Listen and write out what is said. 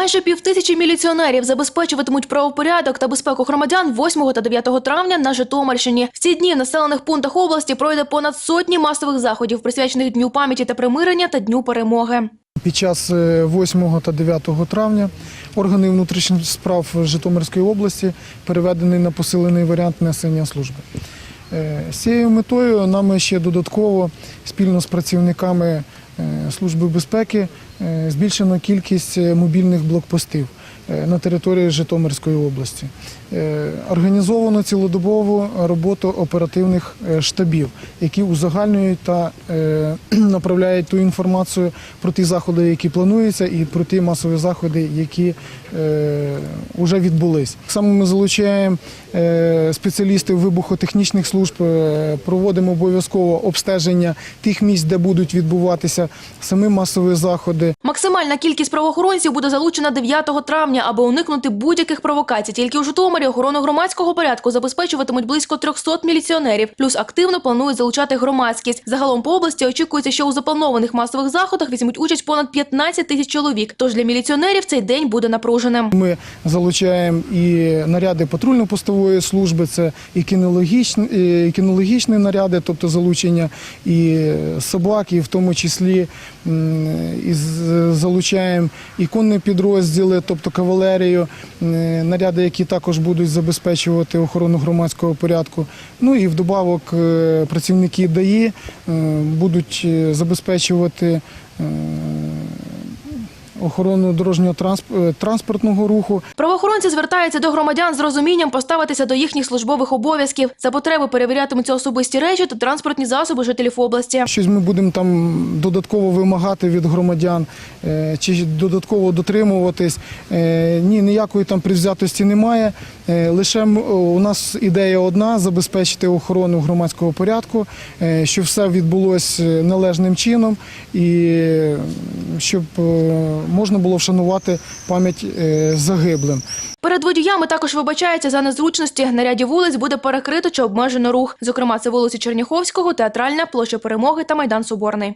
Майже півтисячі міліціонерів забезпечуватимуть правопорядок та безпеку громадян 8 та 9 травня на Житомирщині. В ці дні в населених пунктах області пройде понад сотні масових заходів, присвячених Дню пам'яті та примирення та Дню перемоги. Під час е, 8 та 9 травня органи внутрішніх справ Житомирської області переведені на посилений варіант несення служби. Е, З цією метою нами ще додатково спільно з працівниками е, Служби безпеки е, збільшено кількість е, мобільних блокпостів. е, на території Житомирської області. Е, Організовано цілодобову роботу оперативних е, штабів, які узагальнюють та е, направляють ту інформацію про ті заходи, які плануються, і про ті масові заходи, які вже відбулись. Саме ми залучаємо е, спеціалістів вибухотехнічних служб, е, проводимо обов'язково обстеження тих місць, де будуть відбуватися самі масові заходи. Максимальна кількість правоохоронців буде залучена 9 травня, аби уникнути будь-яких провокацій. Тільки у Житомирі охорону громадського порядку забезпечуватимуть близько 300 міліціонерів. Плюс активно планують залучати громадськість. Загалом по області очікується, що у запланованих масових заходах візьмуть участь понад 15 тисяч чоловік. Тож для міліціонерів цей день буде напруженим. Ми залучаємо і наряди патрульно-постової служби, це і кінологічні, і кінологічні наряди, тобто залучення і собак, і в тому числі м, і з- залучаємо і конні підрозділи, тобто кавалерію, наряди, які також будуть забезпечувати охорону громадського порядку. Ну і вдобавок е, працівники ДАІ е, будуть е, забезпечувати охорону дорожнього е, транспортного руху. Правоохоронці звертаються до громадян з розумінням поставитися до їхніх службових обов'язків. За потреби перевірятимуться особисті речі та транспортні засоби жителів області. Щось ми будемо там додатково вимагати від громадян е, чи додатково дотримуватись. Е, Ні, ніякої там привзятості немає. Лише у нас ідея одна забезпечити охорону громадського порядку, щоб все відбулося належним чином і щоб можна було вшанувати пам'ять е, загиблим. Перед водіями також вибачається за незручності. На ряді вулиць буде перекрито чи обмежено рух. Зокрема, це вулиці Черняховського, Театральна, площа Перемоги та Майдан Соборний.